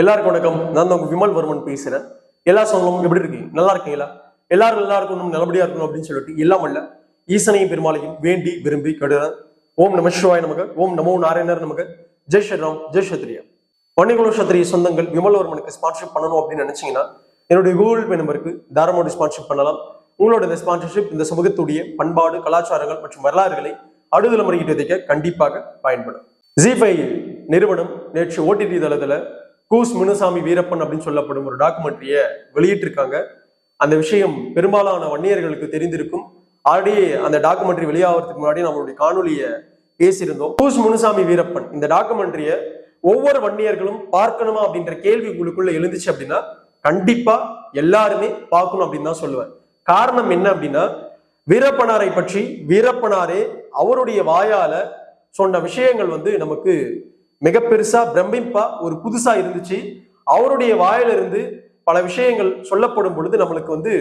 எல்லாருக்கும் வணக்கம். நான் உங்க விமல் வர்மன் பேசுறேன். எல்லா சொந்தமும் எப்படி இருக்கீங்க? நல்லா இருக்கீங்களா? எல்லாரும் நல்லா இருக்கணும் நல்லபடியா இருக்கணும் அப்படின்னு சொல்லிட்டு எல்லாம் அல்ல. ஈசனையும் பெருமாளையும் வேண்டி விரும்பி கடுறேன். ஓம் நம சிவாய் நமக்கு ஓம் நமோ நாராயணர் நமக்கு ஜெய் ஸ்ரீராம் ஜெய் சத்ரியா பன்னிகுல சத்திரிய சொந்தங்கள் விமல்வர்மனுக்கு ஸ்பான்ஷிப் ஸ்பான்சர்ஷிப் பண்ணணும் அப்படின்னு நினைச்சீங்கன்னா என்னுடைய கூகுள் பே நம்பருக்கு தாராளமாக ஸ்பான்சர்ஷிப் பண்ணலாம். உங்களோட இந்த ஸ்பான்சர்ஷிப் இந்த சமூகத்துடைய பண்பாடு கலாச்சாரங்கள் மற்றும் வரலாறுகளை அடுதல முறையிட்டு கண்டிப்பாக பயன்படும். ஜிஃபை நிறுவனம் நேற்று ஓடிடி தளத்தில் கூஸ் முனுசாமி வீரப்பன் அப்படின்னு சொல்லப்படும் ஒரு டாக்குமெண்ட்ரியை வெளியிட்டிருக்காங்க. அந்த விஷயம் பெரும்பாலான வன்னியர்களுக்கு தெரிந்திருக்கும். ஆல்ரெடி அந்த டாக்குமெண்ட்ரி வெளியாகிறதுக்கு முன்னாடி நம்மளுடைய காணொலியை பேசியிருந்தோம். கூஸ் முனுசாமி வீரப்பன் இந்த டாக்குமெண்ட்ரியை ஒவ்வொரு வன்னியர்களும் பார்க்கணுமா அப்படின்ற கேள்வி உங்களுக்குள்ள எழுந்துச்சு அப்படின்னா கண்டிப்பா எல்லாருமே பார்க்கணும் அப்படின்னு தான் சொல்லுவேன். காரணம் என்ன அப்படின்னா வீரப்பனாரை பற்றி வீரப்பனாரே அவருடைய வாயால சொன்ன விஷயங்கள் வந்து நமக்கு மிக பெருசா பிரமிப்பா ஒரு புதுசா இருந்துச்சு. அவருடைய வாயிலிருந்து பல விஷயங்கள் சொல்லப்படும் பொழுது நம்மளுக்கு வந்து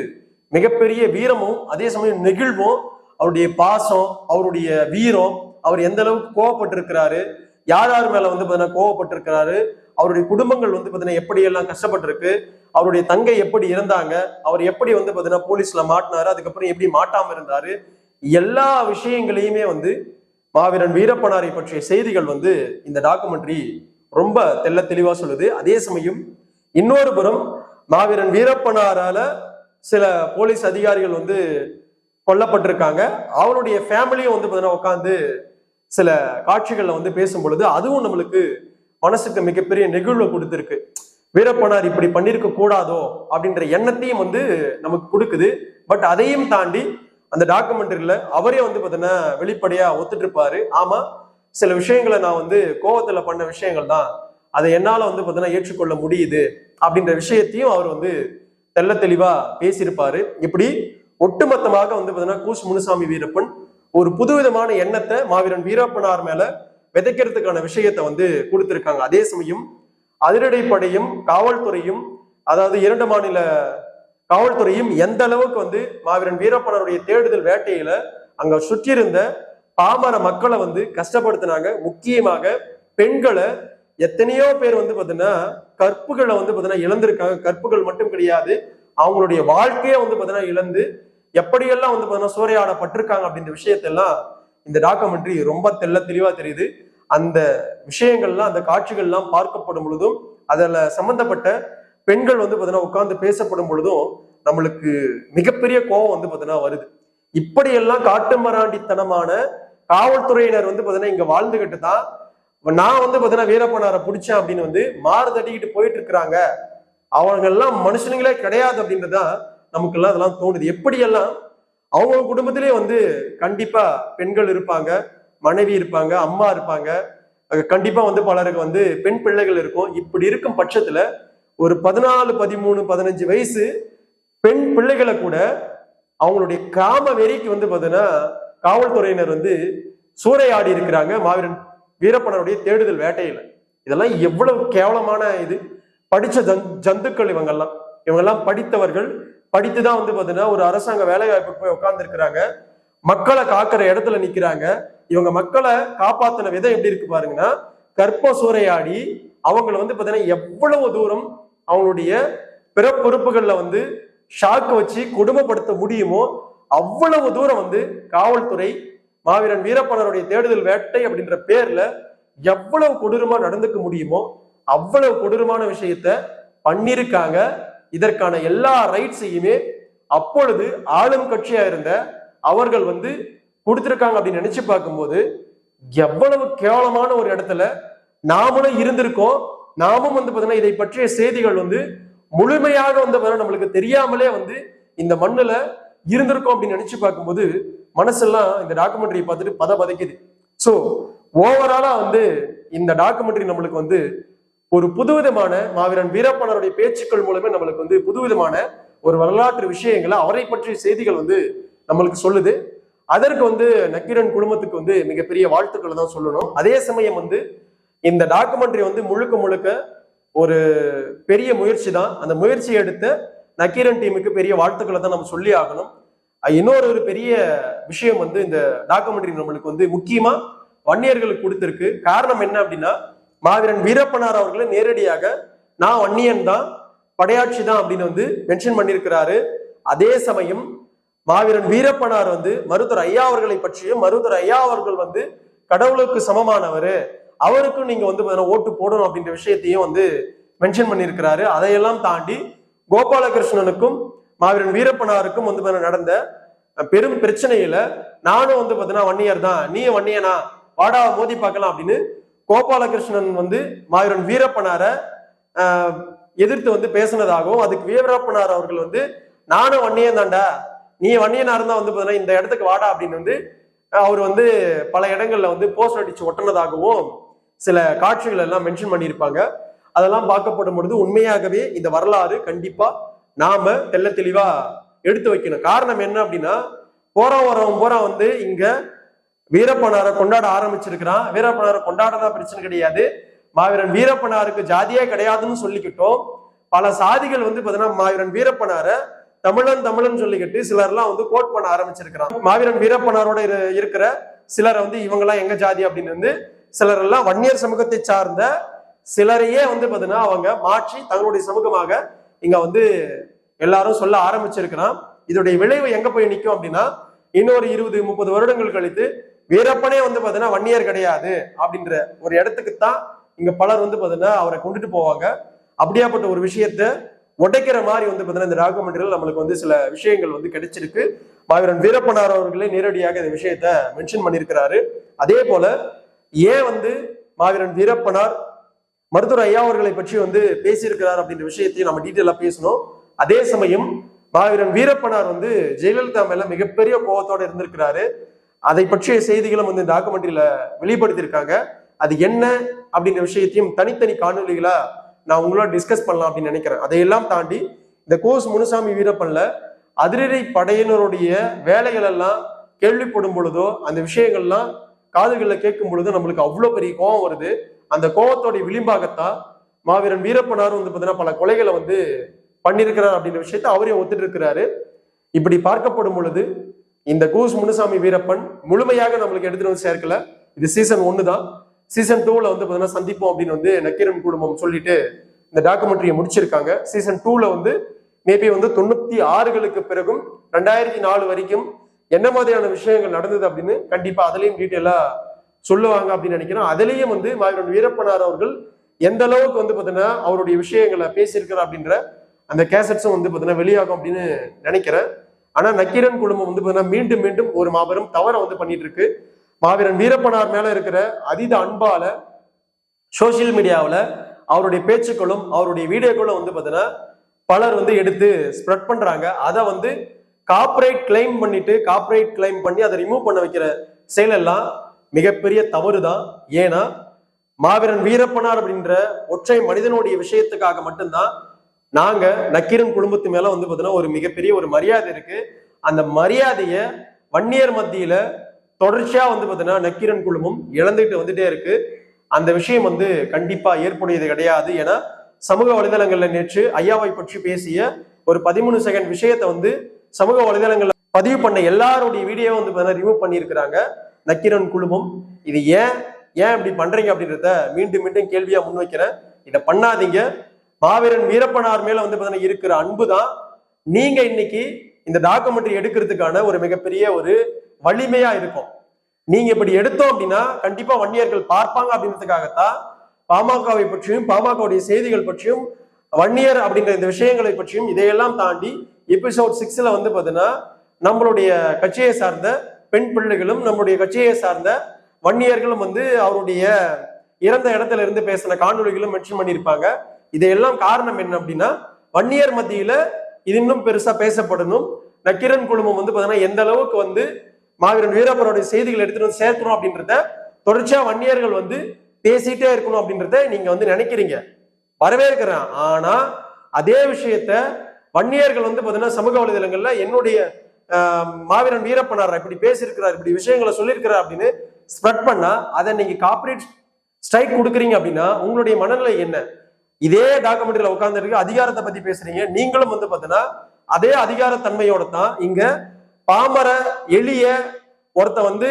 மிகப்பெரிய வீரமும் அதே சமயம் நெகிழ்வும் அவருடைய பாசம் அவருடைய வீரம் அவர் எந்த அளவுக்கு கோவப்பட்டிருக்கிறாரு யார் யார் மேல வந்து பார்த்தீங்கன்னா கோவப்பட்டிருக்கிறாரு அவருடைய குடும்பங்கள் வந்து பார்த்தீங்கன்னா எப்படி எல்லாம் கஷ்டப்பட்டிருக்கு அவருடைய தங்கை எப்படி இருந்தாங்க அவர் எப்படி வந்து பார்த்தீங்கன்னா போலீஸ்ல மாட்டினாரு அதுக்கப்புறம் எப்படி மாட்டாம இருந்தாரு எல்லா விஷயங்களையுமே வந்து மாவீரன் வீரப்பனாரை பற்றிய செய்திகள் வந்து இந்த டாக்குமெண்ட்ரி ரொம்ப தெள்ள தெளிவா சொல்லுது. அதே சமயம் இன்னொரு புறம் மாவீரன் வீரப்பனாரால சில போலீஸ் அதிகாரிகள் வந்து கொல்லப்பட்டிருக்காங்க. அவருடைய ஃபேமிலியும் வந்து பார்த்தீங்கன்னா உட்காந்து சில காட்சிகள்ல வந்து பேசும் பொழுது அதுவும் நம்மளுக்கு மனசுக்கு மிகப்பெரிய நெகிழ்வை கொடுத்துருக்கு. வீரப்பனார் இப்படி பண்ணியிருக்க கூடாதோ அப்படின்ற எண்ணத்தையும் வந்து நமக்கு கொடுக்குது. பட் அதையும் தாண்டி அந்த டாக்குமெண்ட்ரியில அவரே வந்து பார்த்தீங்கன்னா வெளிப்படையா ஒத்துட்டு இருப்பாரு ஆமா சில விஷயங்களை நான் வந்து கோவத்துல பண்ண விஷயங்கள் தான். அதை என்னால வந்து பார்த்தீங்கன்னா ஏற்றுக்கொள்ள முடியுது அப்படின்ற விஷயத்தையும் அவர் வந்து தெள்ள தெளிவா பேசியிருப்பாரு. இப்படி ஒட்டுமொத்தமாக வந்து பார்த்தீங்கன்னா கூஸ் முனுசாமி வீரப்பன் ஒரு புதுவிதமான எண்ணத்தை மாவீரன் வீரப்பனார் மேல விதைக்கிறதுக்கான விஷயத்தை வந்து கொடுத்திருக்காங்க. அதே சமயம் அதிரடிப்படையும் காவல்துறையும் அதாவது இரண்டு மாநில காவல்துறையும் எந்த அளவுக்கு வந்து மாவீரன் வீரப்பனருடைய தேடுதல் வேட்டையில அங்க சுற்றியிருந்த பாமர மக்களை வந்து கஷ்டப்படுத்தினாங்க. முக்கியமாக பெண்களை எத்தனையோ பேர் வந்து பாத்தீங்கன்னா கற்புகளை வந்து பாத்தீங்கன்னா இழந்திருக்காங்க. கற்புகள் மட்டும் கிடையாது. அவங்களுடைய வாழ்க்கையை வந்து பாத்தீங்கன்னா இழந்து எப்படியெல்லாம் வந்து பாத்தீங்கன்னா சூறையாடப்பட்டிருக்காங்க அப்படின்ற விஷயத்தெல்லாம் இந்த டாக்குமெண்ட்ரி ரொம்ப தெள்ள தெளிவா தெரியுது. அந்த விஷயங்கள்லாம் அந்த காட்சிகள்லாம் பார்க்கப்படும் பொழுதும் அதில் சம்பந்தப்பட்ட பெண்கள் வந்து பார்த்தீங்கன்னா உட்காந்து பேசப்படும் பொழுதும் நம்மளுக்கு மிகப்பெரிய கோபம் வந்து பார்த்தீங்கன்னா வருது. இப்படியெல்லாம் காட்டுமராண்டித்தனமான காவல்துறையினர் வந்து பார்த்தீங்கன்னா இங்க வாழ்ந்துகிட்டு தான் நான் வந்து பார்த்தீங்கன்னா வீரப்பனாரை பிடிச்சேன் அப்படின்னு வந்து மாறு தட்டிக்கிட்டு போயிட்டு இருக்கிறாங்க அவங்க எல்லாம் மனுஷனுங்களே கிடையாது அப்படின்றதான் நமக்கு எல்லாம் அதெல்லாம் தோணுது. எப்படியெல்லாம் அவங்க குடும்பத்திலே வந்து கண்டிப்பா பெண்கள் இருப்பாங்க மனைவி இருப்பாங்க அம்மா இருப்பாங்க கண்டிப்பா வந்து பலருக்கு வந்து பெண் பிள்ளைகள் இருக்கும். இப்படி இருக்கும் பட்சத்துல ஒரு பதினாலு பதிமூணு பதினஞ்சு வயசு பெண் பிள்ளைகளை கூட அவங்களுடைய காம வெறிக்கு வந்து பார்த்தீங்கன்னா காவல்துறையினர் வந்து சூறையாடி இருக்கிறாங்க. மாவீரன் வீரப்பனருடைய தேடுதல் வேட்டையில. இதெல்லாம் எவ்வளவு கேவலமான இது. படிச்ச ஜந் ஜந்துக்கள் இவங்கெல்லாம். இவங்கெல்லாம் படித்தவர்கள். படித்து தான் வந்து பார்த்தீங்கன்னா ஒரு அரசாங்க வேலை வாய்ப்புக்கு போய் உட்கார்ந்துருக்கிறாங்க. மக்களை காக்கிற இடத்துல நிற்கிறாங்க இவங்க மக்களை காப்பாத்தின விதம் எப்படி இருக்கு பாருங்கன்னா கற்ப சூறையாடி அவங்கள வந்து பார்த்தீங்கன்னா எவ்வளவு தூரம் அவங்களுடைய பிறப்புறுப்புகள்ல வந்து ஷாக்கு வச்சு கொடுமைப்படுத்த முடியுமோ அவ்வளவு தூரம் வந்து காவல்துறை மாவீரன் வீரப்பனருடைய தேடுதல் வேட்டை அப்படின்ற பேர்ல எவ்வளவு கொடூரமா நடந்துக்க முடியுமோ அவ்வளவு கொடூரமான விஷயத்த பண்ணிருக்காங்க இதற்கான எல்லா ரைட்ஸையுமே அப்பொழுது ஆளும் கட்சியா இருந்த அவர்கள் வந்து கொடுத்துருக்காங்க அப்படின்னு நினைச்சு பார்க்கும்போது எவ்வளவு கேவலமான ஒரு இடத்துல நாமளும் இருந்திருக்கோம். நாமும் வந்து பார்த்தீங்கன்னா இதை பற்றிய செய்திகள் வந்து முழுமையாக வந்து பாத்தீங்கன்னா நம்மளுக்கு தெரியாமலே வந்து இந்த மண்ணில் இருந்திருக்கோம் அப்படின்னு நினைச்சு பார்க்கும்போது மனசெல்லாம் இந்த டாக்குமெண்ட்ரி பார்த்துட்டு பத பதைக்குது ஸோ ஓவராலா வந்து இந்த டாக்குமெண்ட்ரி நம்மளுக்கு வந்து ஒரு புதுவிதமான மாவீரன் வீரப்பனருடைய பேச்சுக்கள் மூலமே நம்மளுக்கு வந்து புதுவிதமான ஒரு வரலாற்று விஷயங்களை அவரை பற்றிய செய்திகள் வந்து நம்மளுக்கு சொல்லுது. அதற்கு வந்து நக்கீரன் குடும்பத்துக்கு வந்து மிகப்பெரிய வாழ்த்துக்களை தான் சொல்லணும். அதே சமயம் வந்து இந்த டாக்குமெண்ட்ரி வந்து முழுக்க முழுக்க ஒரு பெரிய முயற்சி தான் அந்த முயற்சியை எடுத்த நக்கீரன் டீமுக்கு பெரிய வாழ்த்துக்களை தான் நம்ம சொல்லி ஆகணும். இன்னொரு ஒரு பெரிய விஷயம் வந்து இந்த டாக்குமெண்ட்ரி நம்மளுக்கு வந்து முக்கியமா வன்னியர்களுக்கு கொடுத்துருக்கு. காரணம் என்ன அப்படின்னா மாவீரன் வீரப்பனார் அவர்களை நேரடியாக நான் வன்னியன் தான் படையாட்சி தான் அப்படின்னு வந்து மென்ஷன் பண்ணியிருக்கிறாரு. அதே சமயம் மாவீரன் வீரப்பனார் வந்து மருத்துவர் ஐயா அவர்களை பற்றியும் மருத்துவர் ஐயா அவர்கள் வந்து கடவுளுக்கு சமமானவர். அவருக்கும் நீங்க வந்து பாத்தீங்கன்னா ஓட்டு போடணும் அப்படின்ற விஷயத்தையும் வந்து மென்ஷன் பண்ணியிருக்கிறாரு. அதையெல்லாம் தாண்டி கோபாலகிருஷ்ணனுக்கும் மாவீரன் வீரப்பனாருக்கும் வந்து நடந்த பெரும் பிரச்சனையில நானும் வந்து பாத்தீங்கன்னா வன்னியர் தான். நீ வன்னியனா? வாடா மோதி பார்க்கலாம் அப்படின்னு கோபாலகிருஷ்ணன் வந்து மாவீரன் வீரப்பனார எதிர்த்து வந்து பேசினதாகவும் அதுக்கு வீரப்பனார் அவர்கள் வந்து நானும் வன்னியன் தான்டா. நீ வன்னியனா இருந்தா வந்து பாத்தீங்கன்னா இந்த இடத்துக்கு வாடா அப்படின்னு வந்து அவர் வந்து பல இடங்கள்ல வந்து போஸ்டர் அடிச்சு ஒட்டினதாகவும் சில காட்சிகள் எல்லாம் மென்ஷன் பண்ணியிருப்பாங்க. அதெல்லாம் பார்க்கப்படும் பொழுது உண்மையாகவே இந்த வரலாறு கண்டிப்பா நாம தெல்ல தெளிவா எடுத்து வைக்கணும். காரணம் என்ன அப்படின்னா போறோம் வரவன் போறோம் வந்து இங்க வீரப்பனாரை கொண்டாட ஆரம்பிச்சிருக்கிறான். வீரப்பனாரை கொண்டாடதான் பிரச்சனை கிடையாது. மாவீரன் வீரப்பனாருக்கு ஜாதியே கிடையாதுன்னு சொல்லிக்கிட்டோம். பல சாதிகள் வந்து பாத்தீங்கன்னா மாவீரன் வீரப்பனார தமிழன் தமிழன் சொல்லிக்கிட்டு சிலர்லாம் வந்து கோட் பண்ண ஆரம்பிச்சிருக்கிறான். மாவீரன் வீரப்பனாரோட இருக்கிற சிலரை வந்து இவங்கெல்லாம் எங்க ஜாதி அப்படின்னு வந்து சிலர் எல்லாம் வன்னியர் சமூகத்தை சார்ந்த சிலரையே வந்து பார்த்தீங்கன்னா அவங்க மாற்றி தங்களுடைய சமூகமாக இங்க வந்து எல்லாரும் சொல்ல ஆரம்பிச்சிருக்கிறான். இதோடைய விளைவு எங்க போய் நிற்கும் அப்படின்னா இன்னொரு இருபது முப்பது வருடங்கள் கழித்து வீரப்பனே வந்து பார்த்தீங்கன்னா வன்னியர் கிடையாது அப்படின்ற ஒரு இடத்துக்கு தான் இங்க பலர் வந்து பார்த்தீங்கன்னா அவரை கொண்டுட்டு போவாங்க. அப்படியாப்பட்ட ஒரு விஷயத்த உடைக்கிற மாதிரி வந்து பார்த்தீங்கன்னா இந்த டாக்குமெண்ட்ரியில் நம்மளுக்கு வந்து சில விஷயங்கள் வந்து கிடைச்சிருக்கு. மாவீரன் வீரப்பனார் அவர்களே நேரடியாக இந்த விஷயத்த மென்ஷன் பண்ணியிருக்கிறாரு. அதே போல ஏன் வந்து மாவீரன் வீரப்பனார் மருத்துவர் ஐயா அவர்களை பற்றி வந்து பேசியிருக்கிறார் அப்படின்ற விஷயத்தையும் நம்ம டீட்டெயிலா பேசணும். அதே சமயம் மாவீரன் வீரப்பனார் வந்து ஜெயலலிதா மேல மிகப்பெரிய கோபத்தோட இருந்திருக்கிறாரு. அதை பற்றிய செய்திகளும் வந்து டாக்குமெண்ட்ரியில வெளிப்படுத்தியிருக்காங்க. அது என்ன அப்படின்ற விஷயத்தையும் தனித்தனி காணொலிகளா நான் உங்களோட டிஸ்கஸ் பண்ணலாம் அப்படின்னு நினைக்கிறேன். அதையெல்லாம் தாண்டி இந்த கோஸ் முனுசாமி வீரப்பன்ல அதிரடி படையினருடைய வேலைகள் எல்லாம் கேள்விப்படும் பொழுதோ அந்த விஷயங்கள்லாம் காதுகளில் கேட்கும் பொழுது நம்மளுக்கு அவ்வளோ பெரிய கோபம் வருது. அந்த கோபத்தோடைய விளிம்பாகத்தான் மாவீரன் வீரப்பனாரும் வந்து பார்த்தீங்கன்னா பல கொலைகளை வந்து பண்ணியிருக்கிறார் அப்படின்ற விஷயத்த அவரையும் ஒத்துட்டு இருக்கிறாரு இப்படி பார்க்கப்படும் பொழுது இந்த கூஸ் முனுசாமி வீரப்பன் முழுமையாக நம்மளுக்கு எடுத்துட்டு வந்து சேர்க்கல. இது சீசன் ஒன்று தான். சீசன் டூவில் வந்து பார்த்தீங்கன்னா சந்திப்போம் அப்படின்னு வந்து நக்கீரன் குடும்பம் சொல்லிட்டு இந்த டாக்குமெண்ட்ரியை முடிச்சிருக்காங்க. சீசன் டூவில் வந்து மேபி வந்து தொண்ணூத்தி ஆறுகளுக்கு பிறகும் ரெண்டாயிரத்தி நாலு வரைக்கும் என்ன மாதிரியான விஷயங்கள் நடந்தது அப்படின்னு கண்டிப்பா அதுலயும் டீட்டெயிலா சொல்லுவாங்க அப்படின்னு நினைக்கிறோம். அதுலயும் வந்து மாவீரன் வீரப்பனார் அவர்கள் எந்த அளவுக்கு வந்து பாத்தீங்கன்னா அவருடைய விஷயங்களை பேசியிருக்கிறார் அப்படின்ற அந்த கேசட்ஸும் வந்து பாத்தீங்கன்னா வெளியாகும் அப்படின்னு நினைக்கிறேன். ஆனா நக்கீரன் குடும்பம் வந்து பாத்தீங்கன்னா மீண்டும் மீண்டும் ஒரு மாபெரும் தவறை வந்து பண்ணிட்டு இருக்கு மாவீரன் வீரப்பனார் மேல இருக்கிற அதீத அன்பால சோசியல் மீடியாவில் அவருடைய பேச்சுக்களும் அவருடைய வீடியோக்களும் வந்து பார்த்தீங்கன்னா பலர் வந்து எடுத்து ஸ்ப்ரெட் பண்றாங்க. அதை வந்து காப்பரேட் கிளைம் பண்ணிட்டு காப்பரேட் கிளைம் பண்ணி அதை ரிமூவ் பண்ண வைக்கிற செயலெல்லாம் மிகப்பெரிய தவறு தான் ஏன்னா மாவீரன் வீரப்பனார் அப்படின்ற ஒற்றை மனிதனுடைய விஷயத்துக்காக மட்டும்தான் நாங்க நக்கீரன் குடும்பத்து மேல வந்து பார்த்தீங்கன்னா ஒரு மிகப்பெரிய ஒரு மரியாதை இருக்கு. அந்த மரியாதையை வன்னியர் மத்தியில தொடர்ச்சியா வந்து பார்த்தீங்கன்னா நக்கீரன் குழுமம் இழந்துட்டு வந்துட்டே இருக்கு. அந்த விஷயம் வந்து கண்டிப்பா ஏற்புடையது கிடையாது. ஏன்னா சமூக வலைதளங்கள்ல நேற்று ஐயாவை பற்றி பேசிய ஒரு பதிமூணு செகண்ட் விஷயத்தை வந்து சமூக வலைதளங்கள்ல பதிவு பண்ண எல்லாருடைய வீடியோ வந்து ரிமூவ் பண்ணியிருக்கிறாங்க. நக்கீரன் குழுமம். இது ஏன்? ஏன் இப்படி பண்றீங்க அப்படின்றத மீண்டும் மீண்டும் கேள்வியா முன்வைக்கிறேன் இதை பண்ணாதீங்க. மாவீரன் வீரப்பனார் மேல வந்து பார்த்தீங்கன்னா இருக்கிற அன்பு தான் நீங்க இன்னைக்கு இந்த டாக்குமெண்ட்ரி எடுக்கிறதுக்கான ஒரு மிகப்பெரிய ஒரு வலிமையா இருக்கும். நீங்க இப்படி எடுத்தோம் அப்படின்னா கண்டிப்பா வன்னியர்கள் பார்ப்பாங்க அப்படின்றதுக்காகத்தான் பாமகவை பற்றியும் பாமகவுடைய செய்திகள் பற்றியும் வன்னியர் அப்படின்ற இந்த விஷயங்களை பற்றியும் இதையெல்லாம் தாண்டி எபிசோட் சிக்ஸ்ல வந்து பாத்தீங்கன்னா நம்மளுடைய கட்சியை சார்ந்த பெண் பிள்ளைகளும் நம்முடைய கட்சியை சார்ந்த வன்னியர்களும் வந்து அவருடைய இறந்த இடத்துல இருந்து பேசின காணொலிகளும் மென்ஷன் பண்ணியிருப்பாங்க. இதையெல்லாம் காரணம் என்ன அப்படின்னா வன்னியர் மத்தியில இது இன்னும் பெருசா பேசப்படணும். நக்கிரன் குழுமம் வந்து பாத்தீங்கன்னா எந்த அளவுக்கு வந்து மாவீரன் வீரப்பரோடைய செய்திகள் எடுத்துட்டு வந்து சேர்க்கணும் அப்படின்றத தொடர்ச்சியா வன்னியர்கள் வந்து பேசிட்டே இருக்கணும் அப்படின்றத நீங்க வந்து நினைக்கிறீங்க. வரவேற்கிறேன். ஆனா அதே விஷயத்த வன்னியர்கள் வந்து பார்த்தீங்கன்னா சமூக வலைதளங்கள்ல என்னுடைய மாவீரன் வீரப்பனார் இப்படி பேசியிருக்கிறார் இப்படி விஷயங்களை சொல்லியிருக்கிறார் அப்படின்னு ஸ்ப்ரெட் பண்ணா அதை நீங்க காப்பரேட் ஸ்ட்ரைக் கொடுக்குறீங்க அப்படின்னா உங்களுடைய மனநிலை என்ன? இதே டாக்குமெண்ட்ரியில உட்காந்துருக்கு அதிகாரத்தை பத்தி பேசுறீங்க. நீங்களும் வந்து பார்த்தீங்கன்னா அதே அதிகாரத்தன்மையோட தான் இங்க பாமர எளிய ஒருத்த வந்து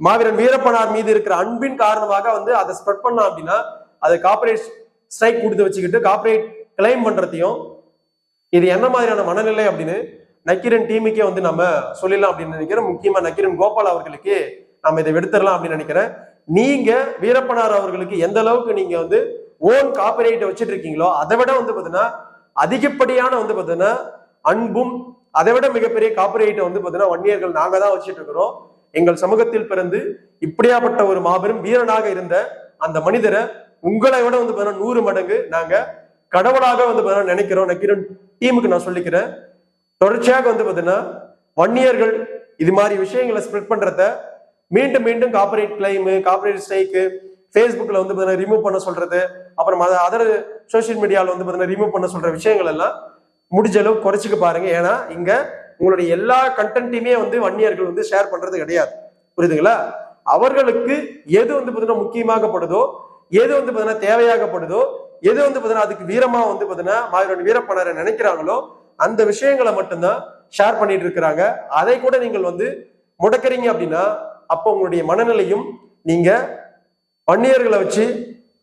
மாவீரன் வீரப்பனார் மீது இருக்கிற அன்பின் காரணமாக வந்து அதை ஸ்ப்ரெட் பண்ணா அப்படின்னா அது காப்பரேட் ஸ்ட்ரைக் கொடுத்து வச்சுக்கிட்டு காப்பரேட் கிளைம் பண்றதையும் இது என்ன மாதிரியான மனநிலை அப்படின்னு நக்கீரன் டீமுக்கே வந்து நம்ம சொல்லிடலாம் அப்படின்னு நினைக்கிறேன் முக்கியமா நக்கீரன் கோபால் அவர்களுக்கு நம்ம இதை எடுத்துடலாம் அப்படின்னு நினைக்கிறேன். நீங்க வீரப்பனார் அவர்களுக்கு எந்த அளவுக்கு நீங்க வந்து ஓன் காப்பிரைட்டை வச்சுட்டு இருக்கீங்களோ அதை விட வந்து பாத்தீங்கன்னா அதிகப்படியான வந்து பாத்தீங்கன்னா அன்பும் அதை விட மிகப்பெரிய காப்பிரைட்டை வந்து பாத்தீங்கன்னா வன்னியர்கள் நாங்க தான் வச்சுட்டு இருக்கிறோம். எங்கள் சமூகத்தில் பிறந்து இப்படியாப்பட்ட ஒரு மாபெரும் வீரனாக இருந்த அந்த மனிதரை உங்களை விட வந்து பாத்தீங்கன்னா நூறு மடங்கு நாங்க கடவுளாக வந்து பார்த்தீங்கன்னா நினைக்கிறோம். நக்கீரன் டீமுக்கு நான் சொல்லிக்கிறேன். தொடர்ச்சியாக வந்து பாத்தீங்கன்னா வன்னியர்கள் இது மாதிரி விஷயங்களை ஸ்ப்ரெட் பண்றத மீண்டும் மீண்டும் காப்பரேட் கிளைமு காப்பரேட் ஸ்ட்ரைக்கு ஃபேஸ்புக்கில் வந்து பார்த்தீங்கன்னா ரிமூவ் பண்ண சொல்றது அப்புறம் அதர் சோஷியல் மீடியாவில் வந்து பார்த்தீங்கன்னா ரிமூவ் பண்ண சொல்ற விஷயங்கள் எல்லாம் முடிஞ்ச அளவு குறைச்சிக்க பாருங்க. ஏன்னா இங்க உங்களுடைய எல்லா கண்டென்ட்டையுமே வந்து வன்னியர்கள் வந்து ஷேர் பண்றது கிடையாது. புரியுதுங்களா? அவர்களுக்கு எது வந்து பார்த்தீங்கன்னா முக்கியமாகப்படுதோ எது வந்து பார்த்தீங்கன்னா தேவையாகப்படுதோ எது வந்து பார்த்தீங்கன்னா அதுக்கு வீரமா வந்து பார்த்தீங்கன்னா மாவீரன் வீரப்பனரை நினைக்கிறாங்களோ அந்த விஷயங்களை மட்டும்தான் ஷேர் பண்ணிட்டு இருக்கிறாங்க. அதை கூட நீங்கள் வந்து முடக்கிறீங்க அப்படின்னா அப்போ உங்களுடைய மனநிலையும் நீங்க வன்னியர்களை வச்சு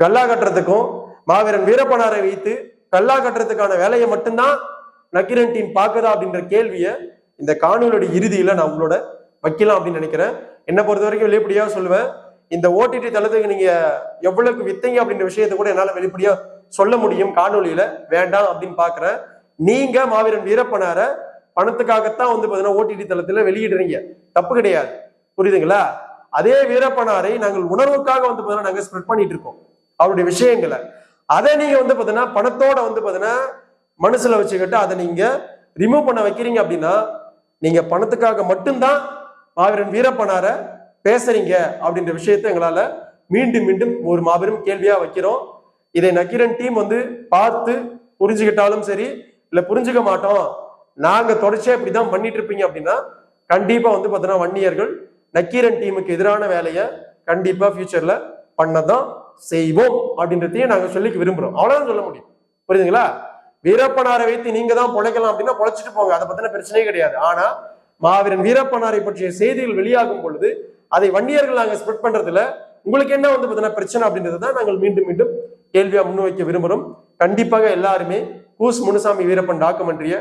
கல்லா கட்டுறதுக்கும் மாவீரன் வீரப்பனாரை வைத்து கல்லா கட்டுறதுக்கான வேலையை மட்டும்தான் நக்கீரன் டீம் பார்க்குதா அப்படின்ற கேள்வியை இந்த காணொலியோட இறுதியில நான் உங்களோட வைக்கலாம் அப்படின்னு நினைக்கிறேன். என்னை பொறுத்த வரைக்கும் வெளிப்படையா சொல்லுவேன் இந்த ஓடிடி தளத்துக்கு நீங்க எவ்வளவுக்கு வித்தீங்க அப்படின்ற விஷயத்தை கூட என்னால வெளிப்படையா சொல்ல முடியும் காணொலியில வேண்டாம் அப்படின்னு பாக்குறேன் நீங்க மாவீரன் வீரப்பனார பணத்துக்காகத்தான் வந்து பாத்தீங்கன்னா ஓடிடி தளத்துல வெளியிடுறீங்க. தப்பு கிடையாது. புரியுதுங்களா? அதே வீரப்பனாரை நாங்கள் உணர்வுக்காக வந்து பாத்தீங்கன்னா நாங்க ஸ்ப்ரெட் பண்ணிட்டு இருக்கோம். அவருடைய விஷயங்களை. அதை நீங்க வந்து பாத்தீங்கன்னா பணத்தோட வந்து பாத்தீங்கன்னா மனசுல வச்சுக்கிட்டு அதை நீங்க ரிமூவ் பண்ண வைக்கிறீங்க அப்படின்னா நீங்க பணத்துக்காக மட்டும்தான் மாவீரன் வீரப்பனார பேசுறீங்க அப்படின்ற விஷயத்த எங்களால மீண்டும் மீண்டும் ஒரு மாபெரும் கேள்வியா வைக்கிறோம். இதை நக்கீரன் டீம் வந்து பார்த்து புரிஞ்சுக்கிட்டாலும் சரி இல்ல புரிஞ்சுக்க மாட்டோம். நாங்க தொடர்ச்சியா இப்படிதான் பண்ணிட்டு இருப்பீங்க அப்படின்னா கண்டிப்பா வந்து பாத்தீங்கன்னா வன்னியர்கள் நக்கீரன் டீமுக்கு எதிரான வேலையை கண்டிப்பா ஃபியூச்சர்ல பண்ணதான் செய்வோம் அப்படின்றதையும் நாங்க சொல்லிக்க விரும்புறோம். அவ்வளவுதான் சொல்ல முடியும். புரியுதுங்களா? வீரப்பனாரை வைத்து நீங்க தான் பிழைக்கலாம் அப்படின்னா பொழைச்சிட்டு போங்க. அதை பத்தின பிரச்சனையே கிடையாது. ஆனா மாவீரன் வீரப்பனாரை பற்றிய செய்திகள் வெளியாகும் பொழுது அதை வன்னியர்கள் நாங்க ஸ்பிரிட் பண்றதுல உங்களுக்கு என்ன வந்து பாத்தீங்கன்னா பிரச்சனை அப்படின்றத தான் நாங்கள் மீண்டும் மீண்டும் கேள்வியா முன்வைக்க விரும்புறோம். கண்டிப்பாக எல்லாருமே கூஸ் முனுசாமி வீரப்பன் டாக்குமெண்ட்ரிய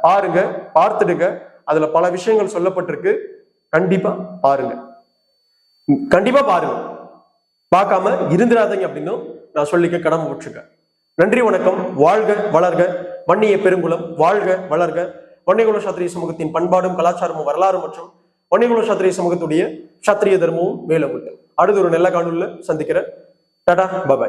பாருங்க பார்த்துடுங்க. அதுல பல விஷயங்கள் சொல்லப்பட்டிருக்கு. கண்டிப்பா பாருங்க. கண்டிப்பா பாருங்க. பார்க்காம இருந்துடாதீங்க அப்படின்னும் நான் சொல்லிக்க கடமை விட்டுருக்க நன்றி வணக்கம். வாழ்க வளர்க. வன்னிய பெருங்குளம் வாழ்க வளர்க. வன்னிகுல சாத்திரிய சமூகத்தின் பண்பாடும் கலாச்சாரமும் வரலாறு மற்றும் வன்னிகுல சாத்திரிய சமூகத்துடைய சத்திரிய தர்மமும் மேலோங்க அடுத்த ஒரு நல்ல காணொலியில் சந்திக்கிறேன். Tata bye bye